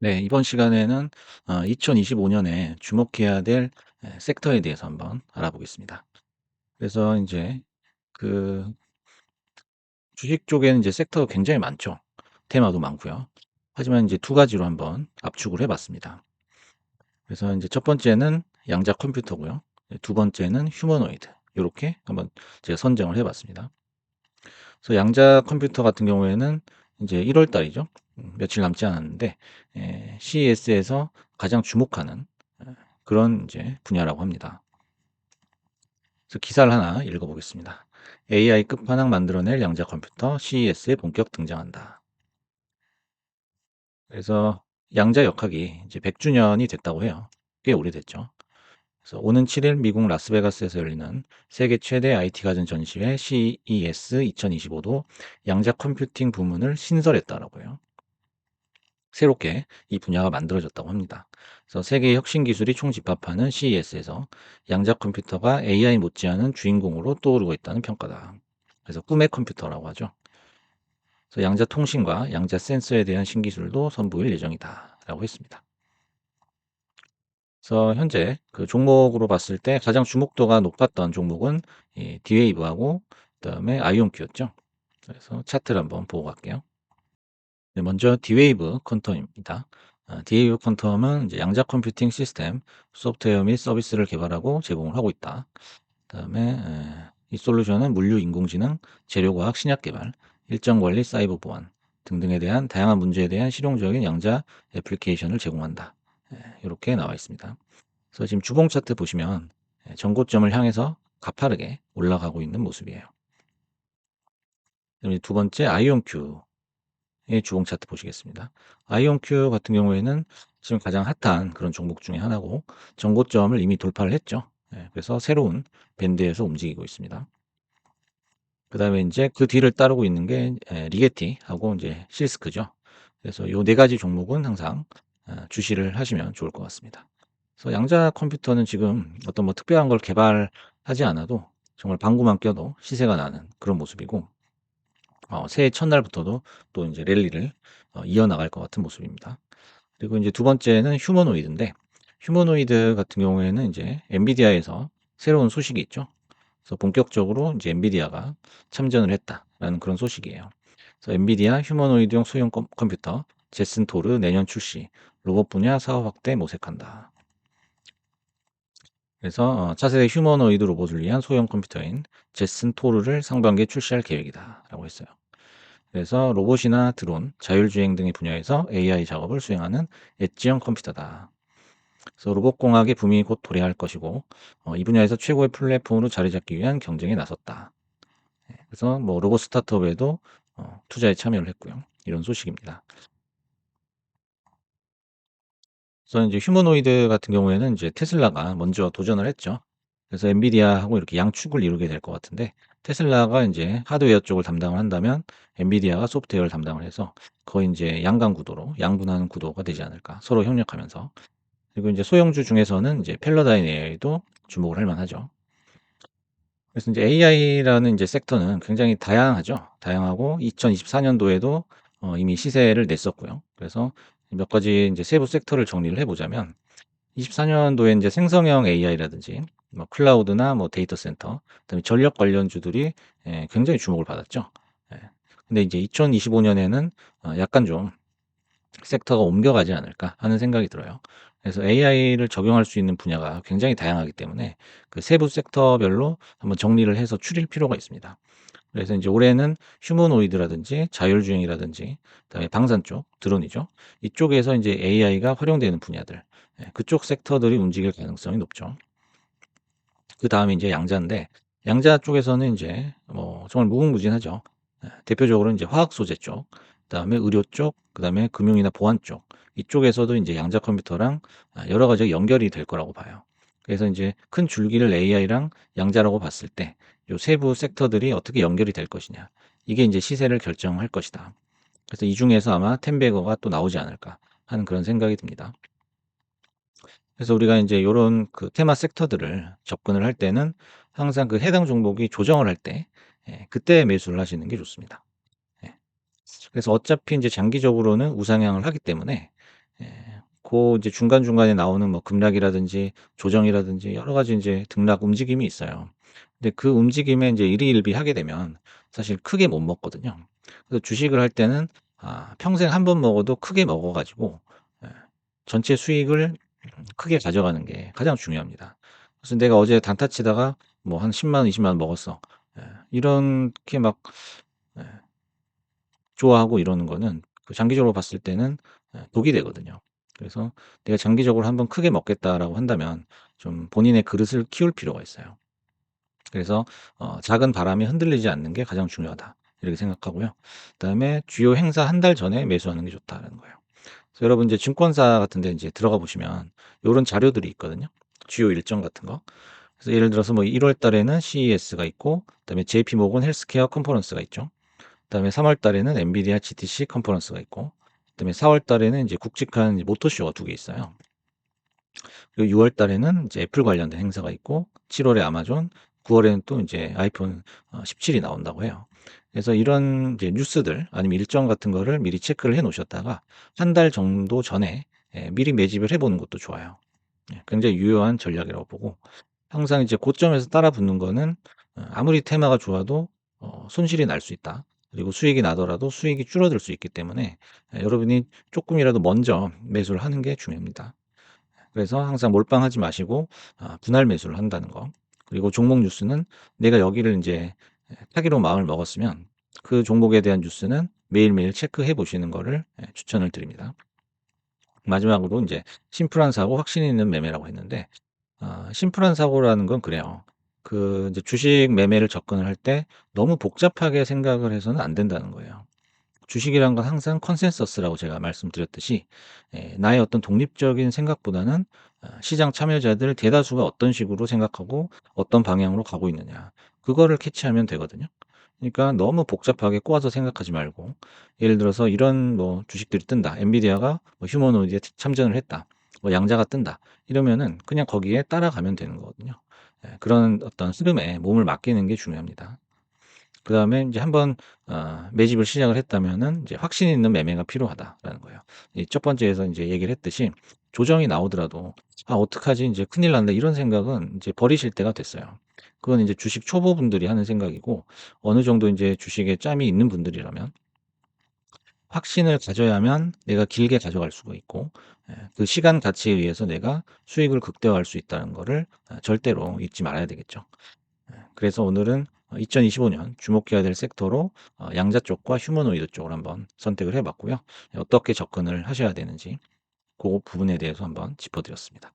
네. 이번 시간에는 어 2025 년에 주목해야 될예 섹터에 대해서 한번 알아보겠습니다. 그래서 인제 그 주식 쪽에는 이제 섹터가 굉장히 많죠. 테마도 많고요. 하지만 인제 2 가지로 한번 압축을 해 봤습니다. 그래서 인제 첫 번째는 양자 컴퓨터고요. 예두 번째는 휴머노이드 요렇게 한번 제가 선정을 해 봤습니다. 그래서 양자 컴퓨터 같은 경우에는 인제 1월 달이죠. 음 며칠 남지 않았는데 예 CES에서 가장 주목하는 예 그런 인제 분야라고 합니다. 그래서 기사를 하나 읽어 보겠습니다. "AI 끝판왕 만들어낼 양자 컴퓨터 CES에 본격 등장한다." 그래서 양자 역학이 이제 100 주년이 됐다고 해요. 꽤 오래됐죠. 그래서 오는 7일 미국 라스베가스에서 열리는 세계 최대 IT 가전 전시회 CES 2025도 양자 컴퓨팅 부문을 신설했다라고 해요. 새롭게 이 분야가 만들어졌다고 합니다. 그래서 세계의 혁신 기술이 총집합하는 CES에서 양자 컴퓨터가 AI 못지않은 주인공으로 떠오르고 있다는 평가다. 그래서 꿈의 컴퓨터라고 하죠. 그래서 양자 통신과 양자 센서에 대한 신기술도 선보일 예정이다라고 했습니다. 그래서 현재 그 종목으로 봤을 때 가장 주목도가 높았던 종목은 이 D-Wave하고 그다음에 아이온큐였죠. 그래서 차트를 한번 보고 갈게요. 네, 먼저 D-Wave 퀀텀입니다. 아, D-Wave 퀀텀은 이제 양자 컴퓨팅 시스템, 소프트웨어 및 서비스를 개발하고 제공을 하고 있다. 그다음에 에, 이 솔루션은 물류 인공지능, 재료과학 신약 개발, 일정 관리 사이버 보안 등등에 대한 다양한 문제에 대한 실용적인 양자 애플리케이션을 제공한다. 이렇게 나와 있습니다. 그래서 지금 주봉 차트 보시면 예, 전고점을 향해서 가파르게 올라가고 있는 모습이에요. 두 번째 아이온큐의 주봉 차트 보시겠습니다. 아이온큐 같은 경우에는 지금 가장 핫한 그런 종목 중에 하나고 전고점을 이미 돌파를 했죠. 예, 그래서 새로운 밴드에서 움직이고 있습니다. 그 다음에 인제 그 뒤를 따르고 있는 게 예, 리게티하고 인제 실스크죠. 그래서 요네 가지 종목은 항상 아 주시를 하시면 좋을 것 같습니다. 그래서 양자 컴퓨터는 지금 어떤 뭐 특별한 걸 개발하지 않아도 정말 방구만 껴도 시세가 나는 그런 모습이고 어 새해 첫날부터도 또 인제 랠리를 어 이어나갈 것 같은 모습입니다. 그리고 인제 두 번째는 휴머노이드인데 휴머노이드 같은 경우에는 인제 엔비디아에서 새로운 소식이 있죠. 그래서 본격적으로 인제 엔비디아가 참전을 했다라는 그런 소식이에요. 그래서 엔비디아 휴머노이드용 소형 컴 컴퓨터 제슨 토르 내년 출시, 로봇 분야 사업 확대 모색한다. 그래서 어 차세대 휴머노이드 로봇을 위한 소형 컴퓨터인 제슨 토르를 상반기에 출시할 계획이다 라고 했어요. 그래서 로봇이나 드론, 자율주행 등의 분야에서 AI 작업을 수행하는 엣지형 컴퓨터다. 그래서 로봇공학의 붐이 곧 도래할 것이고 어 이 분야에서 최고의 플랫폼으로 자리 잡기 위한 경쟁에 나섰다. 예 그래서 뭐 로봇 스타트업에도 어 투자에 참여를 했고요. 이런 소식입니다. 그래서 인제 휴머노이드 같은 경우에는 인제 테슬라가 먼저 도전을 했죠. 그래서 엔비디아하고 이렇게 양축을 이루게 될 것 같은데 테슬라가 인제 하드웨어 쪽을 담당을 한다면 엔비디아가 소프트웨어를 담당을 해서 거의 인제 양강 구도로 양분하는 구도가 되지 않을까 서로 협력하면서. 그리고 인제 소형주 중에서는 이제 펠러다인 AI도 주목을 할 만하죠. 그래서 인제 AI라는 인제 섹터는 굉장히 다양하죠. 다양하고 2024 년도에도 어 이미 시세를 냈었고요. 그래서 몇 가지 인제 세부 섹터를 정리를 해 보자면 24 년도에 인제 생성형 AI라든지 뭐 클라우드나 뭐 데이터 센터 그다음에 전력 관련주들이 예 굉장히 주목을 받았죠. 예. 근데 이제 2025 년에는 어 약간 좀 '섹터가 옮겨가지 않을까.' 하는 생각이 들어요. 그래서 AI를 적용할 수 있는 분야가 굉장히 다양하기 때문에 그 세부 섹터별로 한번 정리를 해서 추릴 필요가 있습니다. 그래서 인제 올해는 휴머노이드라든지 자율주행이라든지 그다음에 방산 쪽 드론이죠. 이쪽에서 인제 AI가 활용되는 분야들 예 그쪽 섹터들이 움직일 가능성이 높죠. 그 다음에 인제 양자인데 양자 쪽에서는 인제 뭐 정말 무궁무진하죠. 예 대표적으로 인제 화학 소재 쪽, 그다음에 의료 쪽, 그다음에 금융이나 보안 쪽 이쪽에서도 인제 양자 컴퓨터랑 아 여러 가지가 연결이 될 거라고 봐요. 그래서 인제 큰 줄기를 AI랑 양자라고 봤을 때 요 세부 섹터들이 어떻게 연결이 될 것이냐. 이게 인제 시세를 결정할 것이다. 그래서 이 중에서 아마 텐베거가 또 나오지 않을까 하는 그런 생각이 듭니다. 그래서 우리가 인제 요런 그 테마 섹터들을 접근을 할 때는 항상 그 해당 종목이 조정을 할때예 그때 매수를 하시는 게 좋습니다. 예. 그래서 어차피 인제 장기적으로는 우상향을 하기 때문에 예고 이제 중간 중간에 나오는 뭐 급락이라든지 조정이라든지 여러 가지 인제 등락 움직임이 있어요. 근데 그 움직임에 인제 일희일비 하게 되면 사실 크게 못 먹거든요. 그래서 주식을 할 때는 아 평생 1번 먹어도 크게 먹어 가지고 예 전체 수익을 크게 가져가는 게 가장 중요합니다. 그래서 내가 어제 단타 치다가 뭐 한 1 0만 원, 2 0만 원 먹었어. 예 이렇게 막 예 좋아하고 이러는 거는 그 장기적으로 봤을 때는 예 독이 되거든요. 그래서 '내가 장기적으로 한번 크게 먹겠다.'라고 한다면 좀 본인의 그릇을 키울 필요가 있어요. 그래서 어 '작은 바람에 흔들리지 않는 게 가장 중요하다.' 이렇게 생각하고요. 그다음에 '주요 행사 한 달 전에 매수하는 게 좋다.'라는 거예요. 그래서 여러분 이제 증권사 같은 데 인제 들어가 보시면 요런 자료들이 있거든요. 주요 일정 같은 거. 그래서 예를 들어서 뭐 1월 달에는 CES가 있고 그다음에 JP 모건 헬스케어 컨퍼런스가 있죠. 그다음에 3월 달에는 엔비디아 GTC 컨퍼런스가 있고 그다음에 4월 달에는 인제 굵직한 모터쇼가 2개 있어요. 그리고 6월 달에는 이제 애플 관련된 행사가 있고 7 월에 아마존, 9 월에는 또 인제 아이폰 어 17이 나온다고 해요. 그래서 이런 이제 뉴스들 아니면 일정 같은 거를 미리 체크를 해 놓으셨다가 한 달 정도 전에 예 미리 매집을 해 보는 것도 좋아요. 예 굉장히 유효한 전략이라고 보고 항상 이제 고점에서 따라 붙는 거는 어 아무리 테마가 좋아도 어 손실이 날 수 있다. 그리고 수익이 나더라도 수익이 줄어들 수 있기 때문에 예 여러분이 쪼끔이라도 먼저 매수를 하는 게 중요합니다. 그래서 항상 몰빵하지 마시고 아 분할 매수를 한다는 거. 그리고 종목 뉴스는 내가 여기를 예 타기로 마음을 먹었으면 그 종목에 대한 뉴스는 매일매일 체크해 보시는 거를 예 추천을 드립니다. 마지막으로 인제 심플한 사고 확신 있는 매매라고 했는데 아 심플한 사고라는 건 그래요. 그 이제 주식 매매를 접근을 할 때 너무 복잡하게 생각을 해서는 안 된다는 거예요. 주식이란 건 항상 컨센서스라고 제가 말씀드렸듯이 예 나의 어떤 독립적인 생각보다는 아 시장 참여자들 대다수가 어떤 식으로 생각하고 어떤 방향으로 가고 있느냐 그거를 캐치하면 되거든요. 그러니까 너무 복잡하게 꼬아서 생각하지 말고 예를 들어서 이런 뭐 주식들이 뜬다. 엔비디아가 뭐 휴머노이드에 참전을 했다. 뭐 양자가 뜬다. 이러면은 그냥 거기에 따라가면 되는 거거든요. 예 그런 어떤 흐름에 몸을 맡기는 게 중요합니다. 그 다음에 인제 한번 어 매집을 시작을 했다면은 이제 '확신 있는 매매가 필요하다.'라는 거예요. 이첫 번째에서 인제 얘기를 했듯이 조정이 나오더라도 '아 어떡하지? 인제 큰일 났네.' 이런 생각은 인제 버리실 때가 됐어요. 그건 인제 주식 초보분들이 하는 생각이고 어느 정도 인제 주식에 짬이 있는 분들이라면 확신을 가져야만 내가 길게 가져갈 수가 있고 예그 시간 가치에 의해서 내가 수익을 극대화할 수 있다는 거를 아 절대로 잊지 말아야 되겠죠. 예 그래서 오늘은 어 2025년 주목해야 될 섹터로 어 양자 쪽과 휴머노이드 쪽을 한번 선택을 해 봤고요. 어떻게 접근을 하셔야 되는지 고 부분에 대해서 한번 짚어 드렸습니다.